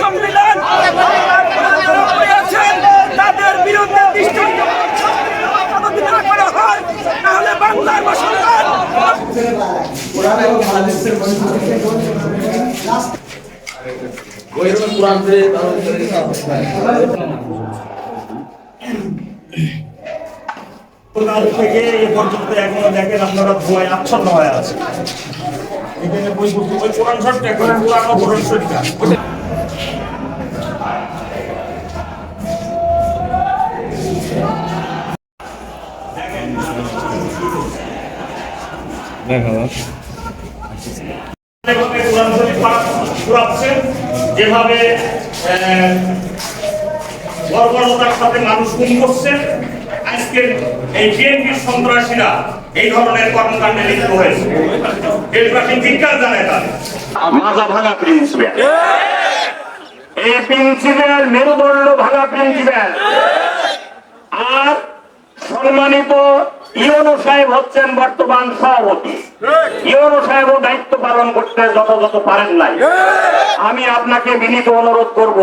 সংবিধান হয়েছেন তাদের বিরুদ্ধে দৃষ্টান্ত যদি না করা হয় তাহলে বাংলার মুসলমান কাল থেকে এ পর্যন্ত এখনও দেখেন আপনারা ধোঁয়ায় আচ্ছন্ন হয়ে আছে এখানে বই পুস্তক ওই কোরআন শরীফটা এখন পুরানো কোরআন শরীফটা যেভাবে যেভাবে বর্বরতার সাথে মানুষ করছে এই বিএনপির সন্ত্রাসীরা এই ধরনের কর্মকাণ্ডে লিপ্ত হয়েছে। দেশবাসী ধিক্কার জানায় তাদের। মাজা ভাঙা প্রিন্সিপাল এই প্রিন্সিপাল মেরুদণ্ড ভাঙা প্রিন্সিপাল আর সম্মানিত ইউনো সাহেব হচ্ছেন বর্তমান সভাপতি। ইউনো সাহেবও দায়িত্ব পালন করতে যথাযথ পারেন নাই। আমি আপনাকে বিনীত অনুরোধ করব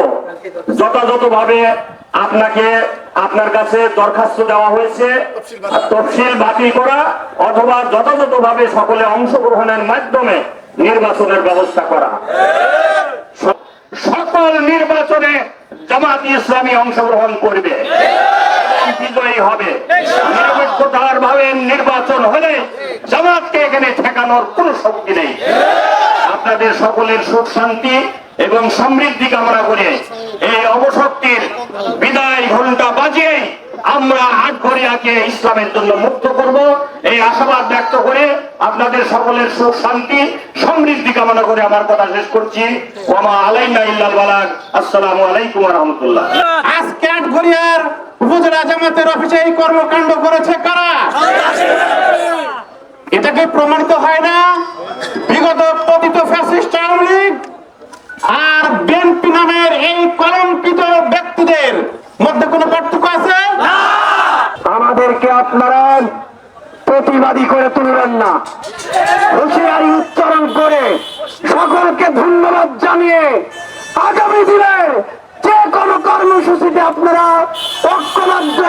যথাযথ ভাবে আপনাকে আপনার কাছে দরখাস্ত দেওয়া হয়েছে তফসিল বাতিল করা অথবা যথাযথ ভাবে সকলে অংশগ্রহণের মাধ্যমে নির্বাচনের ব্যবস্থা করা। সকল নির্বাচনে জামাত ইসলামী অংশগ্রহণ করবে। বিজয়ী হবে। নিরপেক্ষতার ভাবে নির্বাচন হলে জামাতকে এখানে ঠেকানোর কোনো শক্তি নেই। আপনাদের সকলের সুখ শান্তি এবং সমৃদ্ধি কামনা করে এই অবশক্তির বিদায় ঘণ্টা বাজিয়ে আমরা আটঘরিয়াকে ইসলামের জন্য মুক্ত করব। এই আশাবাদ ব্যক্ত করে আপনাদের সকলের সুখ শান্তি, সমৃদ্ধি কামনা করে আমার কথা শেষ করছি। আসসালামু আলাইকুম রাহমাতুল্লাহ। আজকে আটঘরিয়ার উপজেলা জামাতের অফিসে এই কর্মকাণ্ড করেছে কারা? এটাকে প্রমাণিত হয় না। বিগত পতিত ফ্যাসিস্ট আওয়ামী লীগ আর বিএনপি নামের এই কলঙ্কিত ব্যক্তিদের মধ্যে কোনো পার্থক্য আছে? আমাদেরকে আপনারা প্রতিবাদী করে তুলবেন না। হুঁশিয়ারি উচ্চারণ করে সকলকে ধন্যবাদ জানিয়ে আগামী দিনে যে কোনো কর্মসূচিতে আপনারা ঐক্যবদ্ধ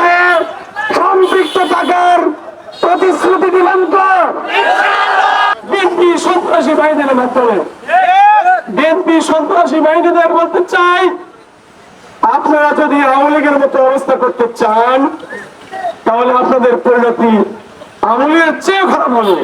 সম্পৃক্ত থাকার প্রতিশ্রুতি দিবেন তো? বিএনপি সন্ত্রাসী বাহিনীর মাধ্যমে। বিএনপি সন্ত্রাসী বাহিনীদের বলতে চাই, আপনারা যদি আওয়ামী লীগের মতো অবস্থা করতে চান, তাহলে আপনাদের পরিণতি আওয়ামী লীগের চেয়ে খারাপ হবে।